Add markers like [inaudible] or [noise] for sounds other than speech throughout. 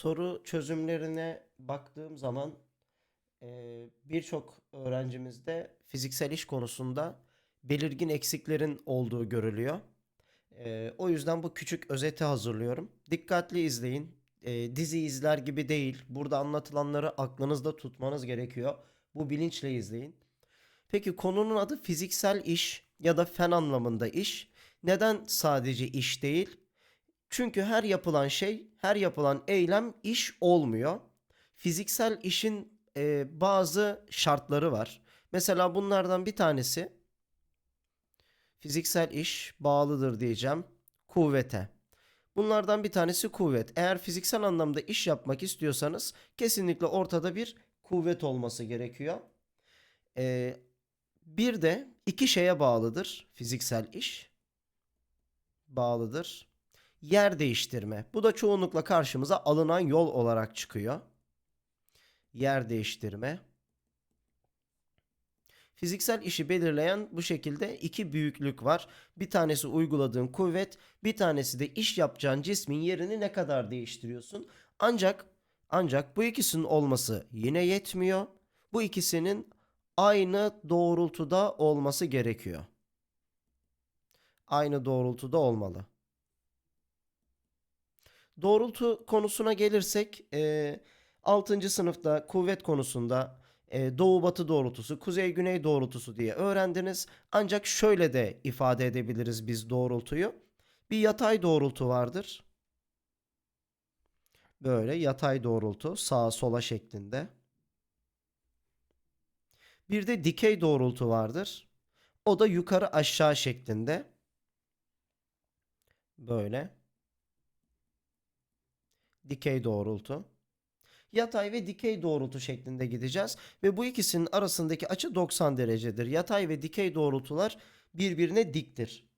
soru çözümlerine baktığım zaman e, birçok öğrencimizde fiziksel iş konusunda belirgin eksiklerin olduğu görülüyor. E, o yüzden bu küçük özeti hazırlıyorum. Dikkatli izleyin. E, dizi izler gibi değil. Burada anlatılanları aklınızda tutmanız gerekiyor. Bu bilinçle izleyin. Peki konunun adı fiziksel iş ya da fen anlamında iş. Neden sadece iş değil? Çünkü her yapılan şey, her yapılan eylem iş olmuyor. Fiziksel işin e, bazı şartları var. Mesela bunlardan bir tanesi fiziksel iş bağlıdır diyeceğim kuvvete. Bunlardan bir tanesi kuvvet. Eğer fiziksel anlamda iş yapmak istiyorsanız kesinlikle ortada bir kuvvet olması gerekiyor. E, bir de iki şeye bağlıdır fiziksel iş. Bağlıdır yer değiştirme. Bu da çoğunlukla karşımıza alınan yol olarak çıkıyor. Yer değiştirme. Fiziksel işi belirleyen bu şekilde iki büyüklük var. Bir tanesi uyguladığın kuvvet, bir tanesi de iş yapacağın cismin yerini ne kadar değiştiriyorsun. Ancak ancak bu ikisinin olması yine yetmiyor. Bu ikisinin aynı doğrultuda olması gerekiyor. Aynı doğrultuda olmalı. Doğrultu konusuna gelirsek e, 6. sınıfta kuvvet konusunda e, doğu batı doğrultusu, kuzey güney doğrultusu diye öğrendiniz. Ancak şöyle de ifade edebiliriz biz doğrultuyu. Bir yatay doğrultu vardır. Böyle yatay doğrultu sağa sola şeklinde. Bir de dikey doğrultu vardır. O da yukarı aşağı şeklinde. Böyle dikey doğrultu. Yatay ve dikey doğrultu şeklinde gideceğiz ve bu ikisinin arasındaki açı 90 derecedir. Yatay ve dikey doğrultular birbirine diktir.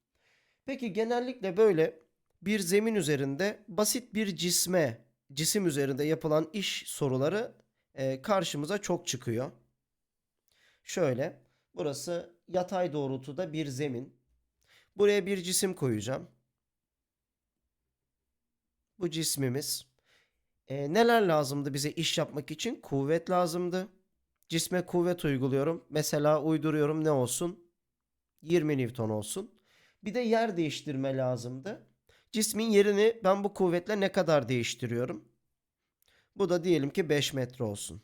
Peki genellikle böyle bir zemin üzerinde basit bir cisme, cisim üzerinde yapılan iş soruları e, karşımıza çok çıkıyor. Şöyle, burası yatay doğrultuda bir zemin. Buraya bir cisim koyacağım. Bu cismimiz. E, neler lazımdı bize iş yapmak için? Kuvvet lazımdı. Cisme kuvvet uyguluyorum. Mesela uyduruyorum ne olsun? 20 Newton olsun. Bir de yer değiştirme lazımdı. Cismin yerini ben bu kuvvetle ne kadar değiştiriyorum? Bu da diyelim ki 5 metre olsun.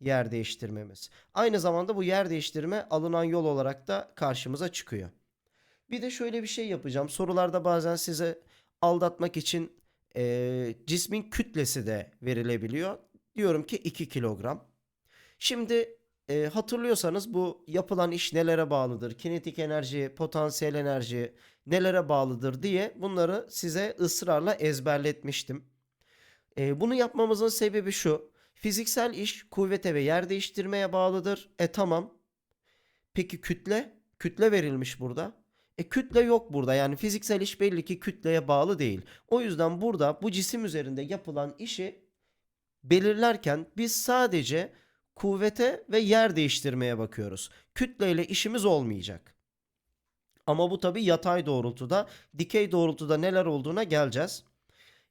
Yer değiştirmemiz. Aynı zamanda bu yer değiştirme alınan yol olarak da karşımıza çıkıyor. Bir de şöyle bir şey yapacağım. Sorularda bazen size aldatmak için e, cismin kütlesi de verilebiliyor. Diyorum ki 2 kilogram. Şimdi e, hatırlıyorsanız bu yapılan iş nelere bağlıdır? Kinetik enerji, potansiyel enerji nelere bağlıdır diye bunları size ısrarla ezberletmiştim. E, bunu yapmamızın sebebi şu. Fiziksel iş kuvvete ve yer değiştirmeye bağlıdır. E tamam. Peki kütle? Kütle verilmiş burada. E kütle yok burada. Yani fiziksel iş belli ki kütleye bağlı değil. O yüzden burada bu cisim üzerinde yapılan işi belirlerken biz sadece kuvvete ve yer değiştirmeye bakıyoruz. Kütleyle işimiz olmayacak. Ama bu tabi yatay doğrultuda, dikey doğrultuda neler olduğuna geleceğiz.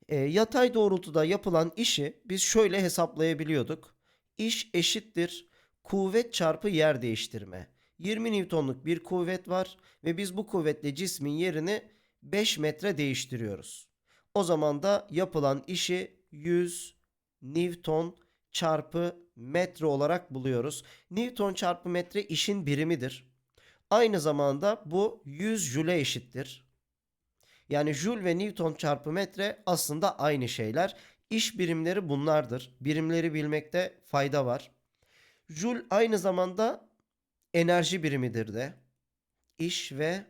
E, yatay doğrultuda yapılan işi biz şöyle hesaplayabiliyorduk. İş eşittir kuvvet çarpı yer değiştirme. 20 Newton'luk bir kuvvet var ve biz bu kuvvetle cismin yerini 5 metre değiştiriyoruz. O zaman da yapılan işi 100 Newton çarpı metre olarak buluyoruz. Newton çarpı metre işin birimidir. Aynı zamanda bu 100 jüle eşittir. Yani jül ve Newton çarpı metre aslında aynı şeyler. İş birimleri bunlardır. Birimleri bilmekte fayda var. Jül aynı zamanda enerji birimidir de. İş ve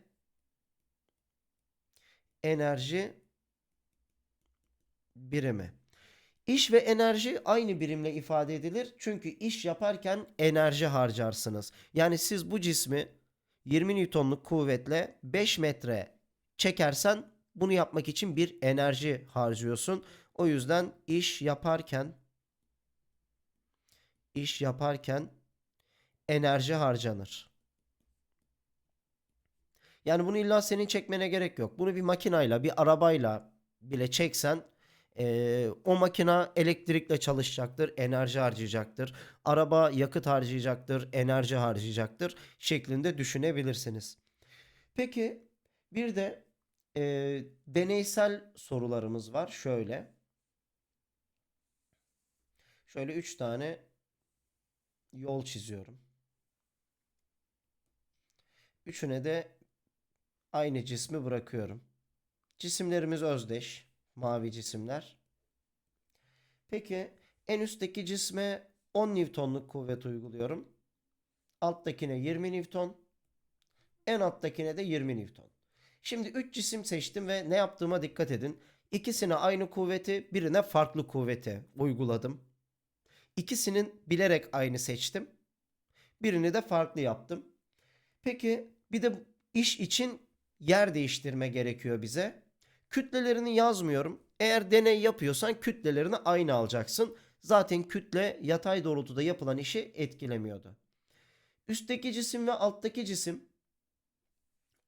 enerji birimi. İş ve enerji aynı birimle ifade edilir. Çünkü iş yaparken enerji harcarsınız. Yani siz bu cismi 20 Newton'luk kuvvetle 5 metre çekersen bunu yapmak için bir enerji harcıyorsun. O yüzden iş yaparken iş yaparken enerji harcanır. Yani bunu illa senin çekmene gerek yok. Bunu bir makinayla, bir arabayla bile çeksen Ee, o makina elektrikle çalışacaktır, enerji harcayacaktır. Araba yakıt harcayacaktır, enerji harcayacaktır şeklinde düşünebilirsiniz. Peki bir de e, deneysel sorularımız var. Şöyle. Şöyle 3 tane yol çiziyorum. Üçüne de aynı cismi bırakıyorum. Cisimlerimiz özdeş. Mavi cisimler. Peki en üstteki cisme 10 Newton'luk kuvvet uyguluyorum. Alttakine 20 Newton. En alttakine de 20 Newton. Şimdi 3 cisim seçtim ve ne yaptığıma dikkat edin. İkisine aynı kuvveti, birine farklı kuvveti uyguladım. İkisinin bilerek aynı seçtim. Birini de farklı yaptım. Peki bir de iş için yer değiştirme gerekiyor bize. Kütlelerini yazmıyorum. Eğer deney yapıyorsan kütlelerini aynı alacaksın. Zaten kütle yatay doğrultuda yapılan işi etkilemiyordu. Üstteki cisim ve alttaki cisim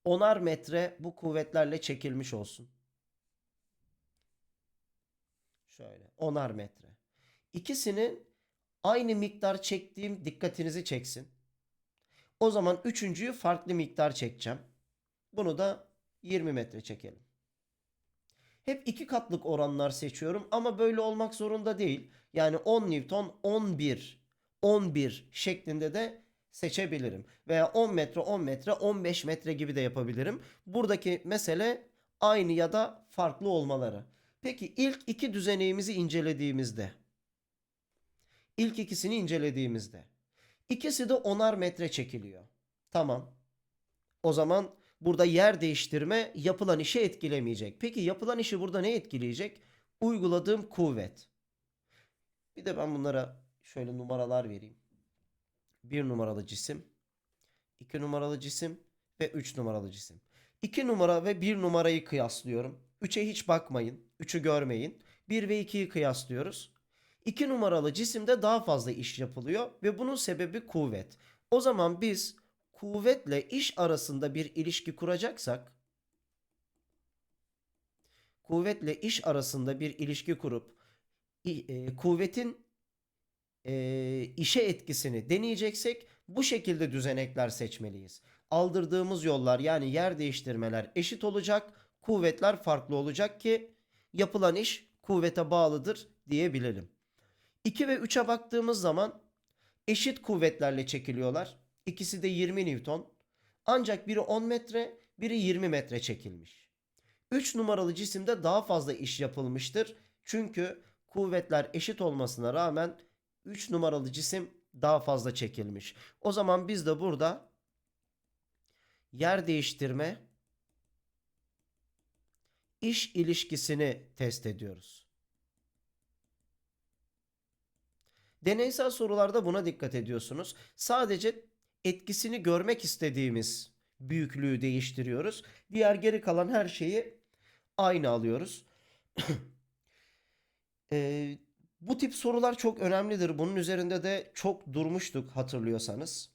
onar metre bu kuvvetlerle çekilmiş olsun. Şöyle onar metre. İkisinin aynı miktar çektiğim dikkatinizi çeksin. O zaman üçüncüyü farklı miktar çekeceğim. Bunu da 20 metre çekelim. Hep iki katlık oranlar seçiyorum ama böyle olmak zorunda değil. Yani 10 Newton 11 11 şeklinde de seçebilirim. Veya 10 metre 10 metre 15 metre gibi de yapabilirim. Buradaki mesele aynı ya da farklı olmaları. Peki ilk iki düzeneğimizi incelediğimizde ilk ikisini incelediğimizde ikisi de onar metre çekiliyor. Tamam. O zaman burada yer değiştirme yapılan işi etkilemeyecek. Peki yapılan işi burada ne etkileyecek? Uyguladığım kuvvet. Bir de ben bunlara şöyle numaralar vereyim. 1 numaralı cisim, 2 numaralı cisim ve 3 numaralı cisim. 2 numara ve 1 numarayı kıyaslıyorum. 3'e hiç bakmayın. 3'ü görmeyin. 1 ve 2'yi kıyaslıyoruz. 2 numaralı cisimde daha fazla iş yapılıyor ve bunun sebebi kuvvet. O zaman biz kuvvetle iş arasında bir ilişki kuracaksak kuvvetle iş arasında bir ilişki kurup e, kuvvetin e, işe etkisini deneyeceksek bu şekilde düzenekler seçmeliyiz. Aldırdığımız yollar yani yer değiştirmeler eşit olacak, kuvvetler farklı olacak ki yapılan iş kuvvete bağlıdır diyebilelim. 2 ve 3'e baktığımız zaman eşit kuvvetlerle çekiliyorlar. İkisi de 20 Newton. Ancak biri 10 metre, biri 20 metre çekilmiş. 3 numaralı cisimde daha fazla iş yapılmıştır. Çünkü kuvvetler eşit olmasına rağmen 3 numaralı cisim daha fazla çekilmiş. O zaman biz de burada yer değiştirme iş ilişkisini test ediyoruz. Deneysel sorularda buna dikkat ediyorsunuz. Sadece etkisini görmek istediğimiz büyüklüğü değiştiriyoruz. Diğer geri kalan her şeyi aynı alıyoruz. [clears throat] Ee, bu tip sorular çok önemlidir. Bunun üzerinde de çok durmuştuk hatırlıyorsanız.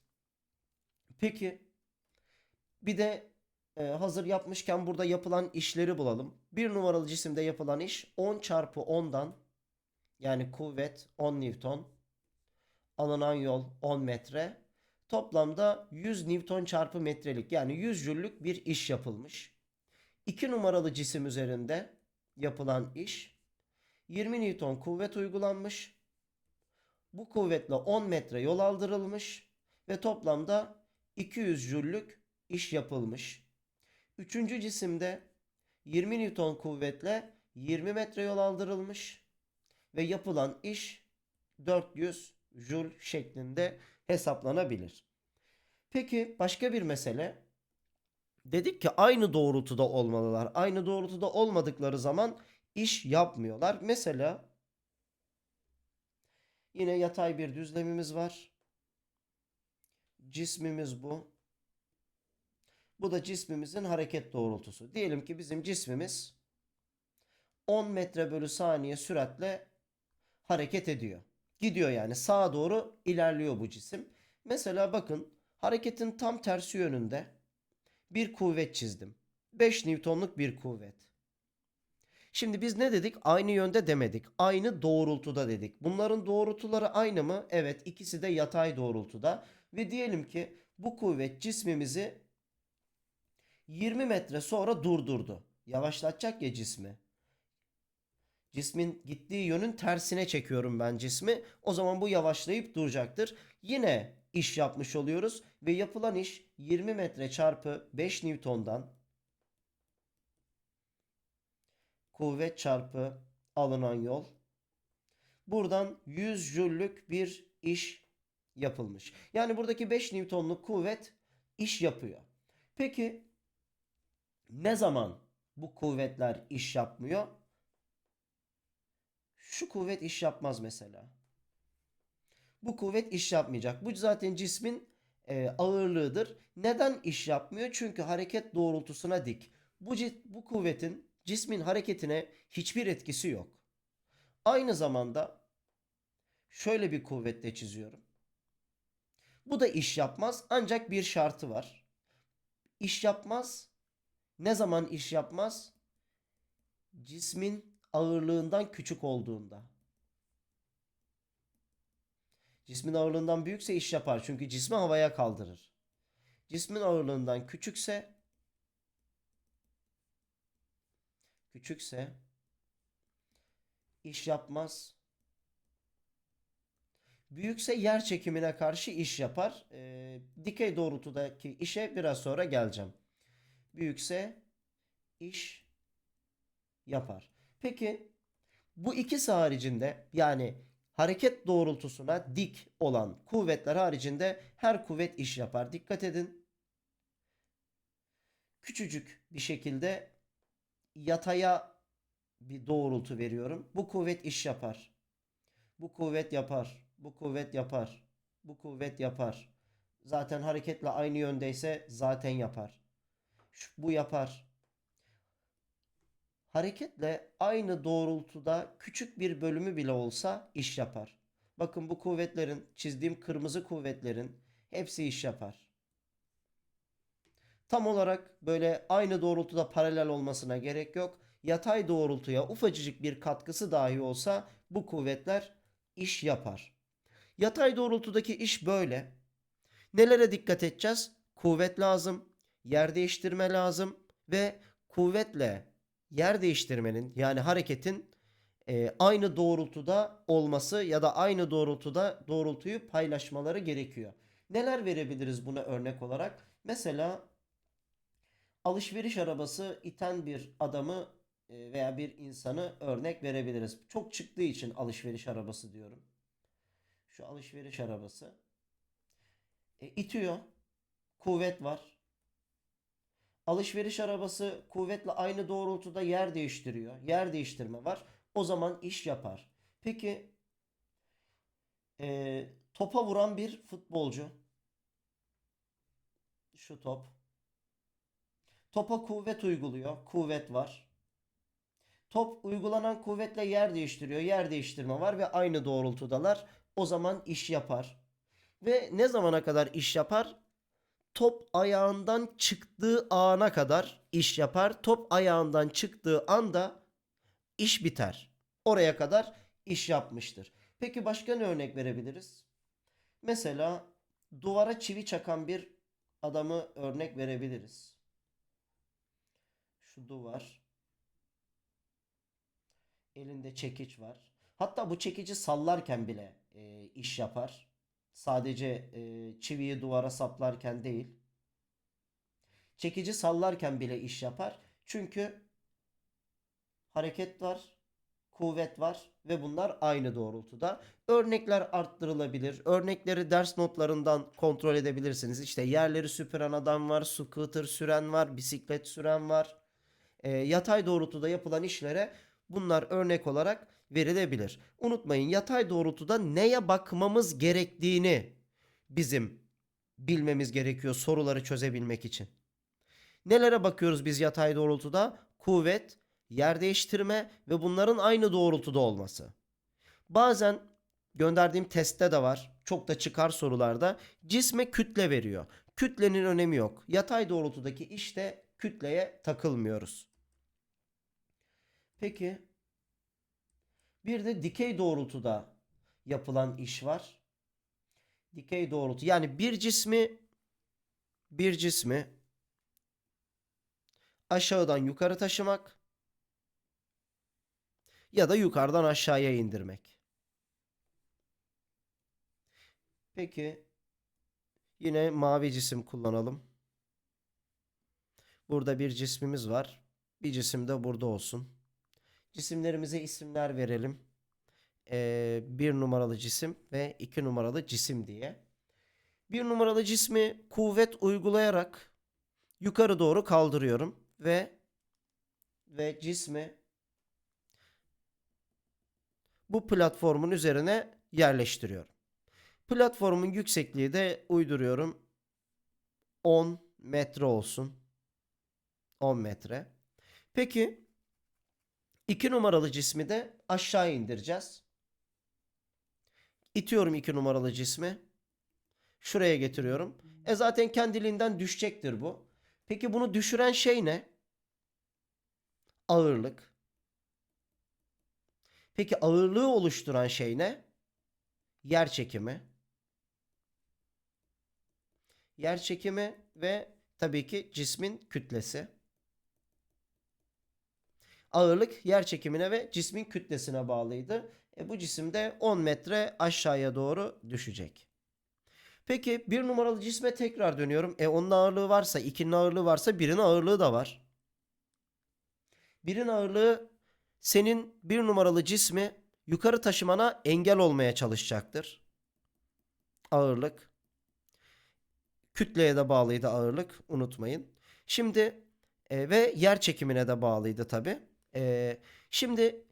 Peki bir de e, hazır yapmışken burada yapılan işleri bulalım. Bir numaralı cisimde yapılan iş 10 çarpı 10'dan yani kuvvet 10 Newton alınan yol 10 metre. Toplamda 100 Newton çarpı metrelik yani 100 jüllük bir iş yapılmış. 2 numaralı cisim üzerinde yapılan iş 20 Newton kuvvet uygulanmış. Bu kuvvetle 10 metre yol aldırılmış ve toplamda 200 jüllük iş yapılmış. Üçüncü cisimde 20 Newton kuvvetle 20 metre yol aldırılmış ve yapılan iş 400 jül şeklinde hesaplanabilir. Peki başka bir mesele. Dedik ki aynı doğrultuda olmalılar. Aynı doğrultuda olmadıkları zaman iş yapmıyorlar. Mesela yine yatay bir düzlemimiz var. Cismimiz bu. Bu da cismimizin hareket doğrultusu. Diyelim ki bizim cismimiz 10 metre bölü saniye süratle hareket ediyor. Gidiyor yani sağa doğru ilerliyor bu cisim. Mesela bakın hareketin tam tersi yönünde bir kuvvet çizdim. 5 Newton'luk bir kuvvet. Şimdi biz ne dedik? Aynı yönde demedik. Aynı doğrultuda dedik. Bunların doğrultuları aynı mı? Evet, ikisi de yatay doğrultuda. Ve diyelim ki bu kuvvet cismimizi 20 metre sonra durdurdu. Yavaşlatacak ya cismi. Cismin gittiği yönün tersine çekiyorum ben cismi. O zaman bu yavaşlayıp duracaktır. Yine iş yapmış oluyoruz ve yapılan iş 20 metre çarpı 5 Newton'dan kuvvet çarpı alınan yol. Buradan 100 jüllük bir iş yapılmış. Yani buradaki 5 Newton'luk kuvvet iş yapıyor. Peki ne zaman bu kuvvetler iş yapmıyor? Şu kuvvet iş yapmaz mesela. Bu kuvvet iş yapmayacak. Bu zaten cismin e, ağırlığıdır. Neden iş yapmıyor? Çünkü hareket doğrultusuna dik. Bu, bu kuvvetin cismin hareketine hiçbir etkisi yok. Aynı zamanda şöyle bir kuvvetle çiziyorum. Bu da iş yapmaz ancak bir şartı var. İş yapmaz. Ne zaman iş yapmaz? Cismin ağırlığından küçük olduğunda. Cismin ağırlığından büyükse iş yapar. Çünkü cismi havaya kaldırır. Cismin ağırlığından küçükse küçükse iş yapmaz. Büyükse yer çekimine karşı iş yapar. Ee, dikey doğrultudaki işe biraz sonra geleceğim. Büyükse iş yapar. Peki bu ikisi haricinde yani hareket doğrultusuna dik olan kuvvetler haricinde her kuvvet iş yapar. Dikkat edin. Küçücük bir şekilde yataya bir doğrultu veriyorum. Bu kuvvet iş yapar. Bu kuvvet yapar. Bu kuvvet yapar. Bu kuvvet yapar. Zaten hareketle aynı yöndeyse zaten yapar. Şu- Bu yapar. Hareketle aynı doğrultuda küçük bir bölümü bile olsa iş yapar. Bakın bu kuvvetlerin, çizdiğim kırmızı kuvvetlerin hepsi iş yapar. Tam olarak böyle aynı doğrultuda paralel olmasına gerek yok. Yatay doğrultuya ufacıcık bir katkısı dahi olsa bu kuvvetler iş yapar. Yatay doğrultudaki iş böyle. Nelere dikkat edeceğiz? Kuvvet lazım, yer değiştirme lazım ve kuvvetle yer değiştirmenin yani hareketin e, aynı doğrultuda olması ya da aynı doğrultuda doğrultuyu paylaşmaları gerekiyor. Neler verebiliriz buna örnek olarak? Mesela alışveriş arabası iten bir adamı e, veya bir insanı örnek verebiliriz. Çok çıktığı için alışveriş arabası diyorum. Şu alışveriş arabası e, itiyor. Kuvvet var. Alışveriş arabası kuvvetle aynı doğrultuda yer değiştiriyor. Yer değiştirme var. O zaman iş yapar. Peki e, topa vuran bir futbolcu. Şu top. Topa kuvvet uyguluyor. Kuvvet var. Top uygulanan kuvvetle yer değiştiriyor. Yer değiştirme var ve aynı doğrultudalar. O zaman iş yapar. Ve ne zamana kadar iş yapar? Top ayağından çıktığı ana kadar iş yapar. Top ayağından çıktığı anda iş biter. Oraya kadar iş yapmıştır. Peki başka ne örnek verebiliriz? Mesela duvara çivi çakan bir adamı örnek verebiliriz. Şu duvar. Elinde çekiç var. Hatta bu çekici sallarken bile e, iş yapar. Sadece e, çiviyi duvara saplarken değil. Çekici sallarken bile iş yapar. Çünkü hareket var, kuvvet var ve bunlar aynı doğrultuda. Örnekler arttırılabilir. Örnekleri ders notlarından kontrol edebilirsiniz. İşte yerleri süpüren adam var, scooter süren var, bisiklet süren var. E, yatay doğrultuda yapılan işlere bunlar örnek olarak verilebilir. Unutmayın yatay doğrultuda neye bakmamız gerektiğini bizim bilmemiz gerekiyor soruları çözebilmek için. Nelere bakıyoruz biz yatay doğrultuda? Kuvvet, yer değiştirme ve bunların aynı doğrultuda olması. Bazen gönderdiğim testte de var. Çok da çıkar sorularda. Cisme kütle veriyor. Kütlenin önemi yok. Yatay doğrultudaki işte kütleye takılmıyoruz. Peki bir de dikey doğrultuda yapılan iş var. Dikey doğrultu yani bir cismi bir cismi aşağıdan yukarı taşımak ya da yukarıdan aşağıya indirmek. Peki yine mavi cisim kullanalım. Burada bir cismimiz var. Bir cisim de burada olsun. Cisimlerimize isimler verelim. Ee, bir numaralı cisim ve iki numaralı cisim diye. Bir numaralı cismi kuvvet uygulayarak yukarı doğru kaldırıyorum ve ve cismi bu platformun üzerine yerleştiriyorum. Platformun yüksekliği de uyduruyorum. 10 metre olsun. 10 metre. Peki 2 numaralı cismi de aşağı indireceğiz. İtiyorum 2 numaralı cismi. Şuraya getiriyorum. E zaten kendiliğinden düşecektir bu. Peki bunu düşüren şey ne? Ağırlık. Peki ağırlığı oluşturan şey ne? Yer çekimi. Yer çekimi ve tabii ki cismin kütlesi. Ağırlık yer çekimine ve cismin kütlesine bağlıydı. E bu cisim de 10 metre aşağıya doğru düşecek. Peki bir numaralı cisme tekrar dönüyorum. E onun ağırlığı varsa, ikinin ağırlığı varsa birinin ağırlığı da var. Birin ağırlığı senin bir numaralı cismi yukarı taşımana engel olmaya çalışacaktır. Ağırlık. Kütleye de bağlıydı ağırlık unutmayın. Şimdi e, ve yer çekimine de bağlıydı tabi. E, şimdi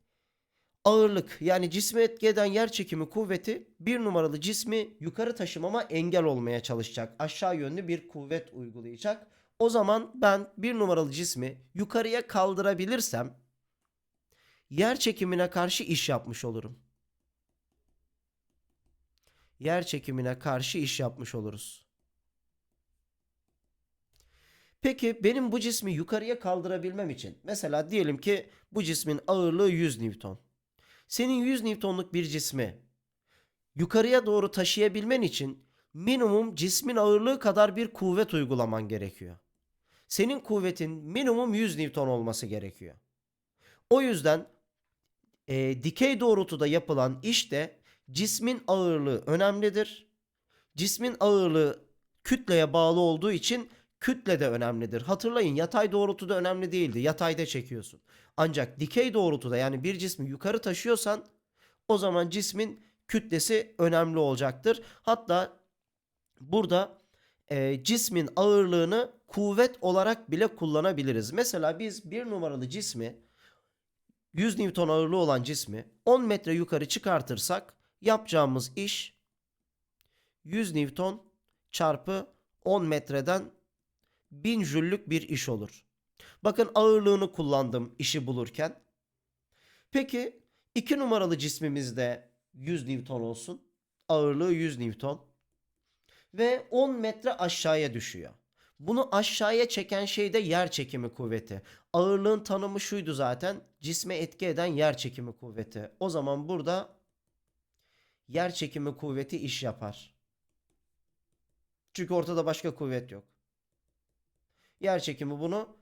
ağırlık yani cisme etki eden yer çekimi kuvveti bir numaralı cismi yukarı taşımama engel olmaya çalışacak. Aşağı yönlü bir kuvvet uygulayacak. O zaman ben bir numaralı cismi yukarıya kaldırabilirsem yer çekimine karşı iş yapmış olurum. Yer çekimine karşı iş yapmış oluruz. Peki benim bu cismi yukarıya kaldırabilmem için mesela diyelim ki bu cismin ağırlığı 100 Newton. Senin 100 Newton'luk bir cismi yukarıya doğru taşıyabilmen için minimum cismin ağırlığı kadar bir kuvvet uygulaman gerekiyor. Senin kuvvetin minimum 100 Newton olması gerekiyor. O yüzden e, dikey doğrultuda yapılan işte cismin ağırlığı önemlidir. Cismin ağırlığı kütleye bağlı olduğu için kütle de önemlidir. Hatırlayın yatay doğrultuda önemli değildi. Yatayda çekiyorsun. Ancak dikey doğrultuda yani bir cismi yukarı taşıyorsan o zaman cismin kütlesi önemli olacaktır. Hatta burada e, cismin ağırlığını kuvvet olarak bile kullanabiliriz. Mesela biz bir numaralı cismi 100 Newton ağırlığı olan cismi 10 metre yukarı çıkartırsak yapacağımız iş 100 Newton çarpı 10 metreden 1000 jüllük bir iş olur. Bakın ağırlığını kullandım işi bulurken. Peki 2 numaralı cismimizde 100 Newton olsun. Ağırlığı 100 Newton. Ve 10 metre aşağıya düşüyor. Bunu aşağıya çeken şey de yer çekimi kuvveti. Ağırlığın tanımı şuydu zaten. Cisme etki eden yer çekimi kuvveti. O zaman burada yer çekimi kuvveti iş yapar. Çünkü ortada başka kuvvet yok. Yer çekimi bunu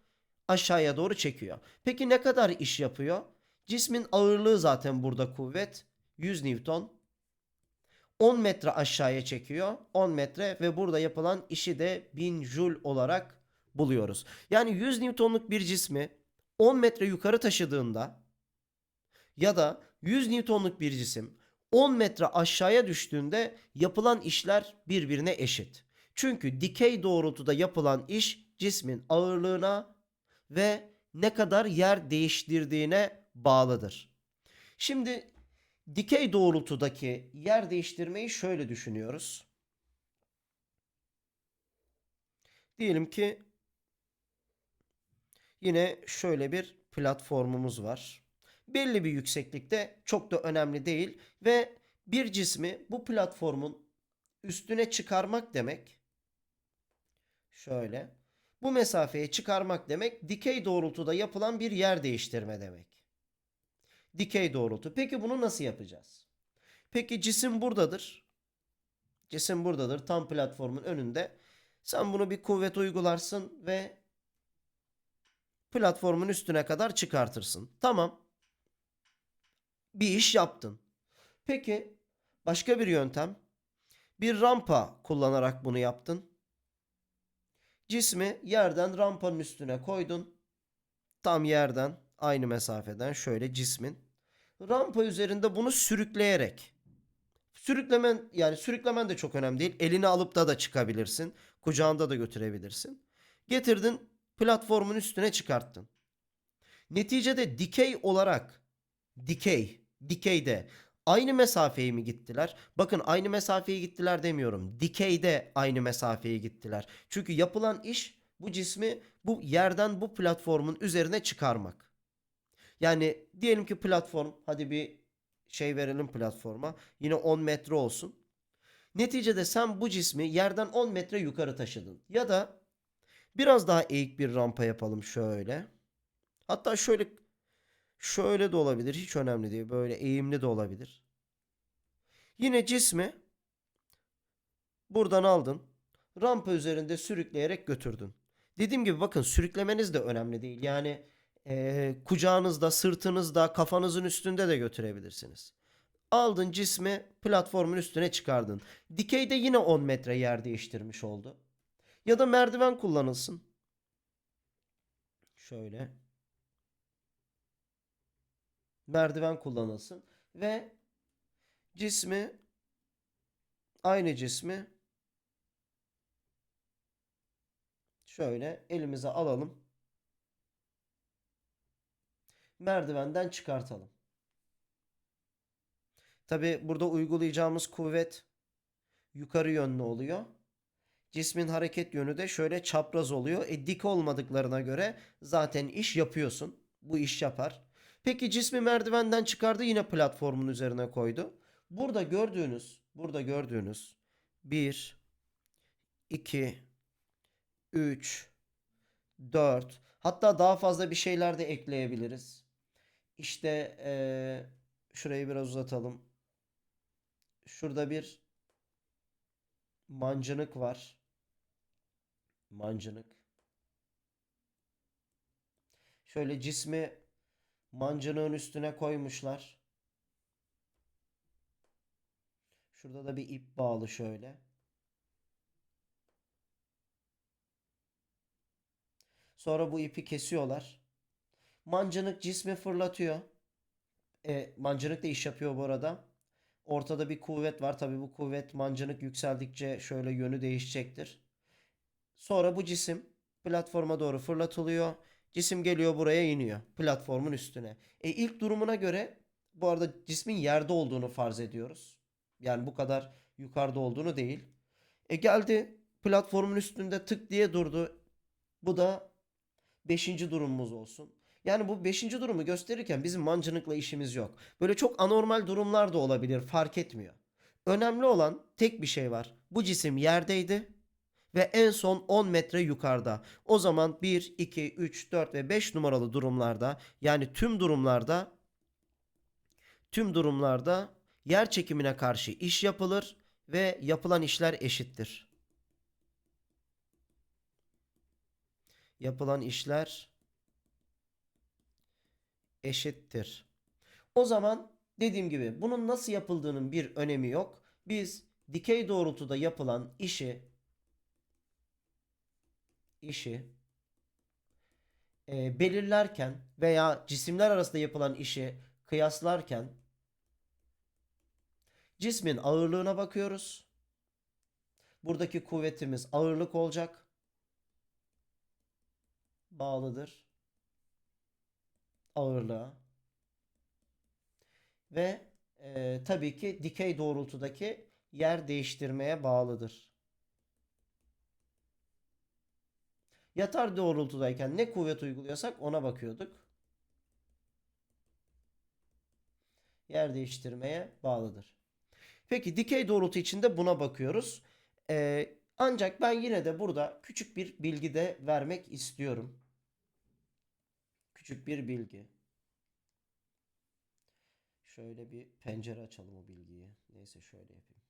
aşağıya doğru çekiyor. Peki ne kadar iş yapıyor? Cismin ağırlığı zaten burada kuvvet. 100 Newton. 10 metre aşağıya çekiyor. 10 metre ve burada yapılan işi de 1000 Joule olarak buluyoruz. Yani 100 Newton'luk bir cismi 10 metre yukarı taşıdığında ya da 100 Newton'luk bir cisim 10 metre aşağıya düştüğünde yapılan işler birbirine eşit. Çünkü dikey doğrultuda yapılan iş cismin ağırlığına ve ne kadar yer değiştirdiğine bağlıdır. Şimdi dikey doğrultudaki yer değiştirmeyi şöyle düşünüyoruz. Diyelim ki yine şöyle bir platformumuz var. Belli bir yükseklikte çok da önemli değil ve bir cismi bu platformun üstüne çıkarmak demek. Şöyle. Bu mesafeyi çıkarmak demek dikey doğrultuda yapılan bir yer değiştirme demek. Dikey doğrultu. Peki bunu nasıl yapacağız? Peki cisim buradadır. Cisim buradadır. Tam platformun önünde. Sen bunu bir kuvvet uygularsın ve platformun üstüne kadar çıkartırsın. Tamam. Bir iş yaptın. Peki başka bir yöntem. Bir rampa kullanarak bunu yaptın. Cismi yerden rampanın üstüne koydun. Tam yerden aynı mesafeden şöyle cismin. Rampa üzerinde bunu sürükleyerek. Sürüklemen yani sürüklemen de çok önemli değil. Elini alıp da da çıkabilirsin. Kucağında da götürebilirsin. Getirdin platformun üstüne çıkarttın. Neticede dikey olarak dikey, dikeyde aynı mesafeyi mi gittiler? Bakın aynı mesafeyi gittiler demiyorum. Dikeyde aynı mesafeyi gittiler. Çünkü yapılan iş bu cismi bu yerden bu platformun üzerine çıkarmak. Yani diyelim ki platform hadi bir şey verelim platforma. Yine 10 metre olsun. Neticede sen bu cismi yerden 10 metre yukarı taşıdın. Ya da biraz daha eğik bir rampa yapalım şöyle. Hatta şöyle şöyle de olabilir. Hiç önemli değil. Böyle eğimli de olabilir. Yine cismi buradan aldın. Rampa üzerinde sürükleyerek götürdün. Dediğim gibi bakın sürüklemeniz de önemli değil. Yani eee, kucağınızda, sırtınızda, kafanızın üstünde de götürebilirsiniz. Aldın cismi platformun üstüne çıkardın. Dikeyde yine 10 metre yer değiştirmiş oldu. Ya da merdiven kullanılsın. Şöyle. Merdiven kullanılsın ve cismi aynı cismi şöyle elimize alalım. Merdivenden çıkartalım. Tabi burada uygulayacağımız kuvvet yukarı yönlü oluyor. Cismin hareket yönü de şöyle çapraz oluyor. E dik olmadıklarına göre zaten iş yapıyorsun. Bu iş yapar. Peki cismi merdivenden çıkardı yine platformun üzerine koydu. Burada gördüğünüz, burada gördüğünüz 1 2 3 4 hatta daha fazla bir şeyler de ekleyebiliriz. İşte eee, şurayı biraz uzatalım. Şurada bir mancınık var. Mancınık. Şöyle cismi mancınığın üstüne koymuşlar. Şurada da bir ip bağlı şöyle. Sonra bu ipi kesiyorlar. Mancınık cismi fırlatıyor. E, mancınık da iş yapıyor bu arada. Ortada bir kuvvet var. Tabii bu kuvvet mancınık yükseldikçe şöyle yönü değişecektir. Sonra bu cisim platforma doğru fırlatılıyor. Cisim geliyor buraya iniyor. Platformun üstüne. E ilk durumuna göre bu arada cismin yerde olduğunu farz ediyoruz. Yani bu kadar yukarıda olduğunu değil. E geldi platformun üstünde tık diye durdu. Bu da beşinci durumumuz olsun. Yani bu beşinci durumu gösterirken bizim mancınıkla işimiz yok. Böyle çok anormal durumlar da olabilir fark etmiyor. Önemli olan tek bir şey var. Bu cisim yerdeydi ve en son 10 metre yukarıda. O zaman 1, 2, 3, 4 ve 5 numaralı durumlarda yani tüm durumlarda tüm durumlarda yer çekimine karşı iş yapılır ve yapılan işler eşittir. Yapılan işler eşittir. O zaman dediğim gibi bunun nasıl yapıldığının bir önemi yok. Biz dikey doğrultuda yapılan işi işi e, belirlerken veya cisimler arasında yapılan işi kıyaslarken cismin ağırlığına bakıyoruz. Buradaki kuvvetimiz ağırlık olacak. Bağlıdır ağırlığa. Ve e, tabii ki dikey doğrultudaki yer değiştirmeye bağlıdır. Yatar doğrultudayken ne kuvvet uyguluyorsak ona bakıyorduk. Yer değiştirmeye bağlıdır. Peki dikey doğrultu için de buna bakıyoruz. E, ancak ben yine de burada küçük bir bilgi de vermek istiyorum küçük bir bilgi. Şöyle bir pencere açalım o bilgiyi. Neyse şöyle yapayım.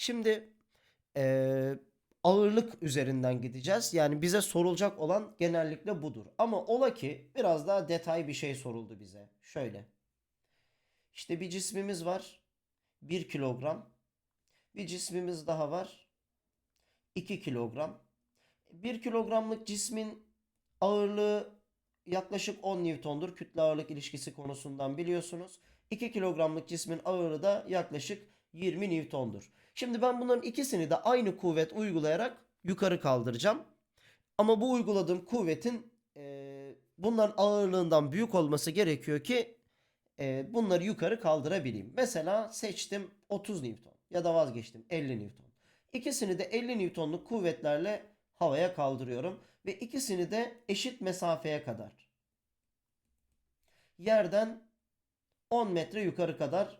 Şimdi eee, ağırlık üzerinden gideceğiz. Yani bize sorulacak olan genellikle budur. Ama ola ki biraz daha detay bir şey soruldu bize. Şöyle. İşte bir cismimiz var. 1 kilogram. Bir cismimiz daha var. 2 kilogram. 1 kilogramlık cismin ağırlığı yaklaşık 10 Newton'dur. Kütle ağırlık ilişkisi konusundan biliyorsunuz. 2 kilogramlık cismin ağırlığı da yaklaşık 20 Newton'dur. Şimdi ben bunların ikisini de aynı kuvvet uygulayarak yukarı kaldıracağım. Ama bu uyguladığım kuvvetin eee, bunların ağırlığından büyük olması gerekiyor ki eee, bunları yukarı kaldırabileyim. Mesela seçtim 30 Newton ya da vazgeçtim 50 Newton. İkisini de 50 Newton'luk kuvvetlerle havaya kaldırıyorum ve ikisini de eşit mesafeye kadar yerden 10 metre yukarı kadar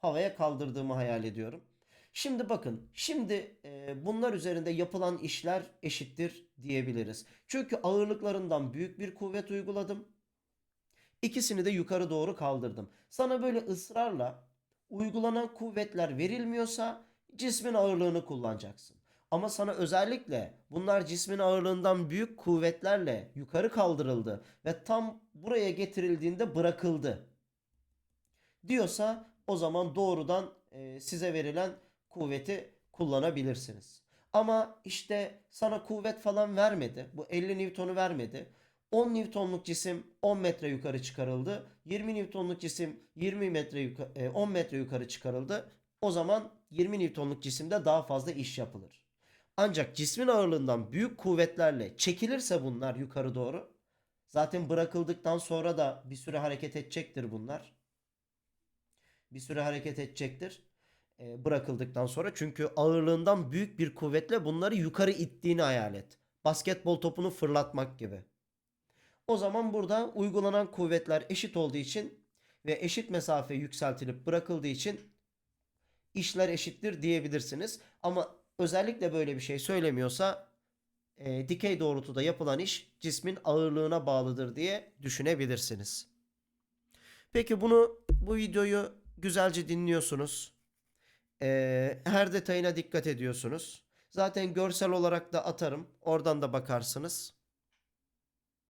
havaya kaldırdığımı hayal ediyorum. Şimdi bakın, şimdi e, bunlar üzerinde yapılan işler eşittir diyebiliriz. Çünkü ağırlıklarından büyük bir kuvvet uyguladım. İkisini de yukarı doğru kaldırdım. Sana böyle ısrarla uygulanan kuvvetler verilmiyorsa cismin ağırlığını kullanacaksın. Ama sana özellikle bunlar cismin ağırlığından büyük kuvvetlerle yukarı kaldırıldı ve tam buraya getirildiğinde bırakıldı diyorsa o zaman doğrudan e, size verilen kuvveti kullanabilirsiniz. Ama işte sana kuvvet falan vermedi. Bu 50 Newton'u vermedi. 10 Newton'luk cisim 10 metre yukarı çıkarıldı. 20 Newton'luk cisim 20 metre yuka- e, 10 metre yukarı çıkarıldı. O zaman 20 Newton'luk cisimde daha fazla iş yapılır. Ancak cismin ağırlığından büyük kuvvetlerle çekilirse bunlar yukarı doğru zaten bırakıldıktan sonra da bir süre hareket edecektir bunlar bir süre hareket edecektir. E, bırakıldıktan sonra. Çünkü ağırlığından büyük bir kuvvetle bunları yukarı ittiğini hayal et. Basketbol topunu fırlatmak gibi. O zaman burada uygulanan kuvvetler eşit olduğu için ve eşit mesafe yükseltilip bırakıldığı için işler eşittir diyebilirsiniz. Ama özellikle böyle bir şey söylemiyorsa e, dikey doğrultuda yapılan iş cismin ağırlığına bağlıdır diye düşünebilirsiniz. Peki bunu bu videoyu güzelce dinliyorsunuz. Ee, her detayına dikkat ediyorsunuz. Zaten görsel olarak da atarım. Oradan da bakarsınız.